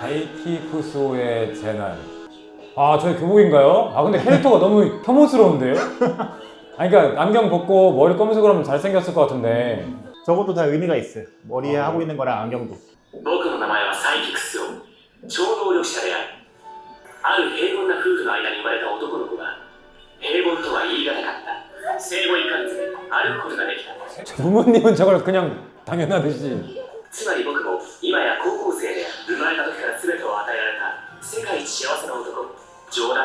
다이키쿠소의 재난. 아, 저희 교복인가요? 아, 근데 캐릭터가 너무 혐오스러운데요? 아니, 그러니까 안경 벗고 머리 검은색으로 하면 잘생겼을 것 같은데. 저것도 다 의미가 있어요. 머리에 하고 있는 거랑 안경도. 僕の名前はサイキクスオ超能力者であるある平凡な夫婦の間に生まれた男の子が平凡とは言い難かった生後1ヶ月で歩くことができた 부모님은 저걸 그냥 당연하듯이. つまり僕も今や高校生で生 冗